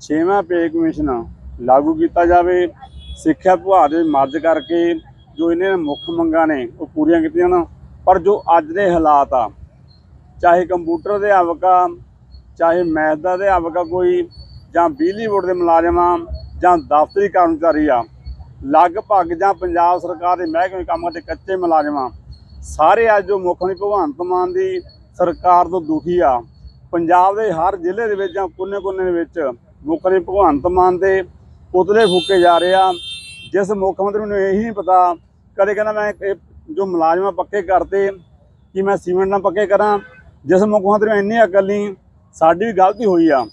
ਛੇਵਾਂ pay commission ਲਾਗੂ ਕੀਤਾ ਜਾਵੇ। ਸਿੱਖਿਆ ਵਿਭਾਗ ਦੇ ਮਰਜ ਕਰਕੇ ਜੋ ਇਹਨਾਂ ਮੁੱਖ ਮੰਗਾਂ ਨੇ, ਉਹ ਪੂਰੀਆਂ ਕੀਤੀਆਂ ਨਾ ਪਰ ਜੋ ਅੱਜ ਦੇ ਹਾਲਾਤ ਆ, ਚਾਹੇ ਕੰਪਿਊਟਰ ਦੇ ਅਧਿਆਪਕਾਂ ਚਾਹੇ ਮੈਥ ਦਾ ਅਧਿਆਪਕ ਆ ਕੋਈ, ਜਾਂ ਬਿਜਲੀ ਬੋਰਡ ਦੇ ਮੁਲਾਜ਼ਮ ਆ, ਜਾਂ ਦਫ਼ਤਰੀ ਕਰਮਚਾਰੀ ਆ, ਲਗਭਗ ਜਾਂ ਪੰਜਾਬ ਸਰਕਾਰ ਦੇ ਮਹਿਕਮੇ ਕੰਮ ਕਰਦੇ ਕੱਚੇ ਮੁਲਾਜ਼ਮ ਆ, ਸਾਰੇ ਅੱਜ ਜੋ ਮੁੱਖ ਮੰਤਰੀ ਭਗਵੰਤ ਮਾਨ ਦੀ ਸਰਕਾਰ ਤੋਂ ਦੁਖੀ ਆ, ਪੰਜਾਬ ਦੇ ਹਰ ਜ਼ਿਲ੍ਹੇ ਦੇ ਵਿੱਚ ਜਾਂ ਕੋਨੇ-ਕੋਨੇ ਦੇ ਵਿੱਚ ਮੁੱਖ ਮੰਤਰੀ ਭਗਵੰਤ ਮਾਨ ਦੇ ਪੁਤਲੇ ਫੂਕੇ ਜਾ ਰਹੇ ਆ। ਜਿਸ ਮੁੱਖ ਮੰਤਰੀ ਨੂੰ ਇਹੀ ਨਹੀਂ ਪਤਾ, ਕਦੇ ਕਹਿੰਦਾ ਮੈਂ ਇਹ ਜੋ ਮੁਲਾਜ਼ਮਾਂ ਪੱਕੇ ਕਰਤੇ, ਕਿ ਮੈਂ ਸੀਮੈਂਟ ਨਾਲ ਪੱਕੇ ਕਰਾਂ। ਜਿਸ ਮੁੱਖ ਮੰਤਰੀ ਨੂੰ ਇੰਨੀ ਅਕਲ ਨਹੀਂ ਸਾਡੀ ਵੀ ਗਲਤੀ ਹੋਈ ਆ।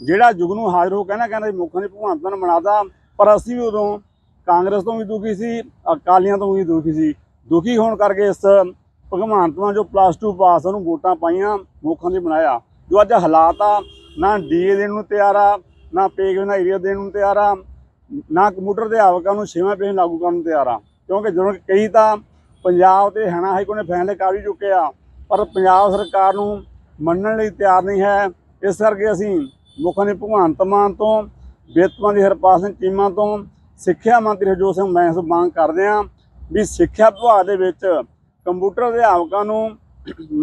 ਜਿਹੜਾ ਜੁਗ ਨੂੰ ਹਾਜ਼ਰ ਹੋ ਕਹਿੰਦਾ ਕਹਿੰਦਾ ਮੁੱਖ ਮੰਤਰੀ ਭਗਵੰਤ ਮਾਨ ਬਣਾਦਾ ਪਰ ਅਸੀਂ ਵੀ ਉਦੋਂ ਕਾਂਗਰਸ ਤੋਂ ਵੀ ਦੁਖੀ ਸੀ, ਅਕਾਲੀਆਂ ਤੋਂ ਵੀ ਦੁਖੀ ਸੀ। ਦੁਖੀ ਹੋਣ ਕਰਕੇ ਇਸ ਭਗਵੰਤ ਮਾਨ ਜੋ ਪਲੱਸ 2 ਪਾਸ ਉਹਨੂੰ ਵੋਟਾਂ ਪਾਈਆਂ, ਮੁੱਖ ਮੰਤਰੀ ਬਣਾਇਆ। ਜੋ ਅੱਜ ਹਾਲਾਤ ਆ ਨਾ ਡੀਏ ਦੇਣ ਨੂੰ ਤਿਆਰ ਆ, ਨਾ ਪੇਗ ਨਾ ਏਰੀਆ ਦੇਣ ਨੂੰ ਤਿਆਰ ਆ, ਨਾ ਕੰਪਿਊਟਰ ਦੇ ਆਵਕਾਂ ਨੂੰ ਛੇਵਾਂ ਪੇਸ਼ ਲਾਗੂ ਕਰਨ ਨੂੰ ਤਿਆਰ ਆ। ਕਿਉਂਕਿ ਜਦੋਂ ਕਈ ਤਾਂ ਪੰਜਾਬ ਤੇ ਹਰਿਆਣਾ ਹਾਈ ਕੋਰਟ ਨੇ ਫੈਸਲੇ ਕਰ ਵੀ ਚੁੱਕੇ ਆ, ਪਰ ਪੰਜਾਬ ਸਰਕਾਰ ਨੂੰ ਮੰਨਣ ਲਈ ਤਿਆਰ ਨਹੀਂ ਹੈ। ਇਸ ਕਰਕੇ ਅਸੀਂ ਮੁੱਖ ਮੰਤਰੀ ਭਗਵੰਤ ਮਾਨ ਤੋਂ ਵਿੱਤ ਮੰਤਰੀ ਹਰਪਾਲ ਸਿੰਘ ਚੀਮਾ ਤੋਂ, ਸਿੱਖਿਆ ਮੰਤਰੀ ਹਰਜੋਤ ਸਿੰਘ ਮੈਂ ਮੰਗ ਕਰਦੇ ਹਾਂ ਵੀ ਸਿੱਖਿਆ ਵਿਭਾਗ ਦੇ ਵਿੱਚ ਕੰਪਿਊਟਰ ਅਧਿਆਪਕਾਂ ਨੂੰ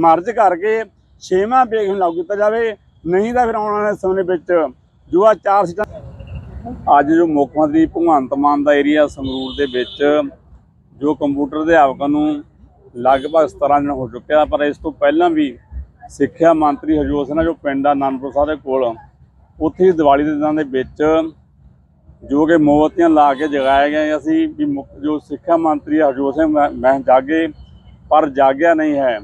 ਮਰਜ ਕਰਕੇ ਛੇਵਾਂ ਪੇਜ ਲਾਗੂ ਕੀਤਾ ਜਾਵੇ। ਨਹੀਂ ਤਾਂ ਫਿਰ ਆਉਣ ਵਾਲੇ ਸਮੇਂ ਵਿੱਚ ਜੋ ਆ ਚਾਰ ਸੀਟਾਂ ਅੱਜ ਜੋ ਮੁੱਖ ਮੰਤਰੀ ਭਗਵੰਤ ਮਾਨ ਦਾ ਏਰੀਆ ਸੰਗਰੂਰ ਦੇ ਵਿੱਚ, ਜੋ ਕੰਪਿਊਟਰ ਅਧਿਆਪਕਾਂ ਨੂੰ ਲਗਭਗ 17 ਦਿਨ ਹੋ ਚੁੱਕਿਆ ਪਰ ਇਸ ਤੋਂ ਪਹਿਲਾਂ ਵੀ ਸਿੱਖਿਆ ਮੰਤਰੀ ਹਰਜੋਤ ਸਿੰਘ ਜੋ ਪਿੰਡ ਆ ਅਨੰਦਪੁਰ ਸਾਹਿਬ ਦੇ ਕੋਲ, ਉੱਥੇ ਹੀ ਦੀਵਾਲੀ ਦੇ ਦਿਨਾਂ ਦੇ ਵਿੱਚ ਜੋ ਕਿ ਮੋਮਬੱਤੀਆਂ ਲਾ ਕੇ ਜਗਾਇਆ ਗਿਆ ਅਸੀਂ ਵੀ ਮੁੱਖ- ਜੋ ਸਿੱਖਿਆ ਮੰਤਰੀ ਹਰਜੋਤ ਸਿੰਘ ਮੈਂ- ਮੈਂ ਜਾਗੇ, ਪਰ ਜਾਗਿਆ ਨਹੀਂ ਹੈ।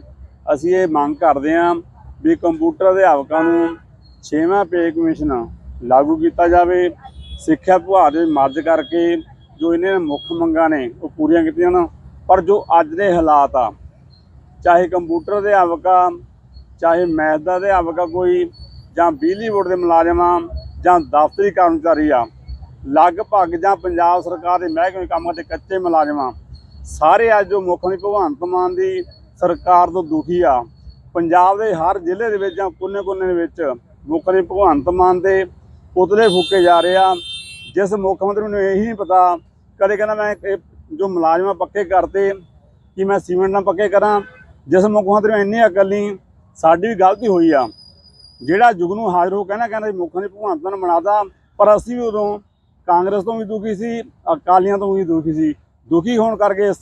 ਅਸੀਂ ਇਹ ਮੰਗ ਕਰਦੇ ਹਾਂ ਵੀ ਕੰਪਿਊਟਰ ਅਧਿਆਪਕਾਂ ਨੂੰ ਛੇਵਾਂ ਪੇ ਕਮਿਸ਼ਨ ਲਾਗੂ ਕੀਤਾ ਜਾਵੇ। ਸਿੱਖਿਆ ਵਿਭਾਗ ਦੇ ਮਰਜ ਕਰਕੇ ਜੋ ਇਹਨਾਂ ਦੇ ਮੁੱਖ ਮੰਗਾਂ ਨੇ, ਉਹ ਪੂਰੀਆਂ ਕੀਤੀਆਂ ਨਾ ਪਰ ਜੋ ਅੱਜ ਦੇ ਹਾਲਾਤ ਆ, ਚਾਹੇ ਕੰਪਿਊਟਰ ਦੇ ਅਧਿਆਪਕਾਂ, ਚਾਹੇ ਮੈਥ ਦਾ ਅਧਿਆਪਕ ਆ ਕੋਈ, ਜਾਂ ਬਿਜਲੀ ਬੋਰਡ ਦੇ ਮੁਲਾਜ਼ਮ ਆ, ਜਾਂ ਦਫ਼ਤਰੀ ਕਰਮਚਾਰੀ ਆ, ਲਗਭਗ ਜਾਂ ਪੰਜਾਬ ਸਰਕਾਰ ਦੇ ਮਹਿਕਮੇ ਕੰਮ ਕਰਦੇ ਕੱਚੇ ਮੁਲਾਜ਼ਮਾਂ ਸਾਰੇ ਅੱਜ ਜੋ ਮੁੱਖ ਮੰਤਰੀ ਭਗਵੰਤ ਮਾਨ ਦੀ ਸਰਕਾਰ ਤੋਂ ਦੁਖੀ ਆ। ਪੰਜਾਬ ਦੇ ਹਰ ਜ਼ਿਲ੍ਹੇ ਦੇ ਵਿੱਚ ਜਾਂ ਕੋਨੇ-ਕੋਨੇ ਦੇ ਵਿੱਚ ਮੁੱਖ ਮੰਤਰੀ ਭਗਵੰਤ ਮਾਨ ਦੇ ਪੁਤਲੇ ਫੂਕੇ ਜਾ ਰਹੇ ਆ। ਜਿਸ ਮੁੱਖ ਮੰਤਰੀ ਨੂੰ ਇਹੀ ਨਹੀਂ ਪਤਾ, ਕਦੇ ਕਹਿੰਦਾ ਮੈਂ ਇਹ ਜੋ ਮੁਲਾਜ਼ਮਾਂ ਪੱਕੇ ਕਰਤੇ, ਕਿ ਮੈਂ ਸੀਮੈਂਟ ਨਾਲ ਪੱਕੇ ਕਰਾਂ। ਜਿਸ ਮੁੱਖ ਮੰਤਰੀ ਨੂੰ ਇੰਨੀ ਅਕਲ ਨਹੀਂ, ਸਾਡੀ ਵੀ ਗਲਤੀ ਹੋਈ ਆ। ਜਿਹੜਾ ਜੁਗ ਨੂੰ ਹਾਜ਼ਰ ਹੋ ਕਹਿੰਦਾ ਕਹਿੰਦਾ ਮੁੱਖ ਮੰਤਰੀ ਭਗਵੰਤ ਮਾਨ ਬਣਾਦਾ ਪਰ ਅਸੀਂ ਵੀ ਉਦੋਂ ਕਾਂਗਰਸ ਤੋਂ ਵੀ ਦੁਖੀ ਸੀ, ਅਕਾਲੀਆਂ ਤੋਂ ਵੀ ਦੁਖੀ ਸੀ। ਦੁਖੀ ਹੋਣ ਕਰਕੇ ਇਸ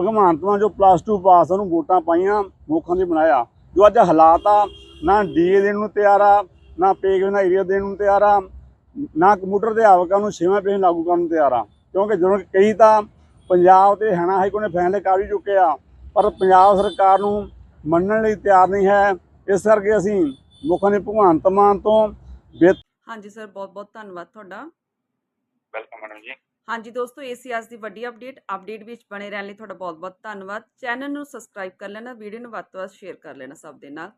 ਭਗਵੰਤ ਮਾਨ ਜੋ ਪਲੱਸ 2 ਪਾਸ ਉਹਨੂੰ ਵੋਟਾਂ ਪਾਈਆਂ ਮੁੱਖ ਮੰਤਰੀ ਬਣਾਇਆ। ਜੋ ਅੱਜ ਹਾਲਾਤ ਆ ਨਾ ਡੀਏ ਦੇਣ ਨੂੰ ਤਿਆਰ ਆ ਨਾ ਪੇਗ ਨਾ ਏਰੀਆ ਦੇਣ ਨੂੰ ਤਿਆਰ ਆ ਨਾ ਕੰਪਿਊਟਰ ਦੇ ਆਵਕਾਂ ਨੂੰ ਛੇਵਾਂ ਪੇਜ ਲਾਗੂ ਕਰਨ ਨੂੰ ਤਿਆਰ ਆ। ਕਿਉਂਕਿ ਜਦੋਂ ਕਿ ਕਈ ਤਾਂ ਪੰਜਾਬ ਤੇ ਹਰਿਆਣਾ ਹਾਈ ਕੋਰਟ ਨੇ ਫੈਸਲੇ ਕਰ ਵੀ ਚੁੱਕੇ ਆ ਪਰ ਪੰਜਾਬ ਸਰਕਾਰ ਨੂੰ ਮੰਨਣ ਲਈ ਤਿਆਰ ਨਹੀਂ ਹੈ। ਇਸ ਕਰਕੇ ਅਸੀਂ ਮੁੱਖ ਮੰਤਰੀ ਭਗਵੰਤ ਮਾਨ ਤੋਂ ਹਾਂਜੀ ਸਰ ਬਹੁਤ ਬਹੁਤ ਧੰਨਵਾਦ ਤੁਹਾਡਾ। ਵੈਲਕਮ ਮੈਡਮ ਜੀ। ਹਾਂਜੀ ਦੋਸਤੋ, ਇਹ ਸੀ ਅੱਜ ਦੀ ਵੱਡੀ ਅਪਡੇਟ ਅਪਡੇਟ ਵਿੱਚ ਬਣੇ ਰਹਿਣ ਲਈ ਤੁਹਾਡਾ ਬਹੁਤ ਬਹੁਤ ਧੰਨਵਾਦ। ਚੈਨਲ ਨੂੰ ਸਬਸਕ੍ਰਾਈਬ ਕਰ ਲੈਣਾ ਵੀਡੀਓ ਨੂੰ ਵੱਧ ਤੋਂ ਵੱਧ ਸ਼ੇਅਰ ਕਰ ਲੈਣਾ ਸਭ ਦੇ ਨਾਲ।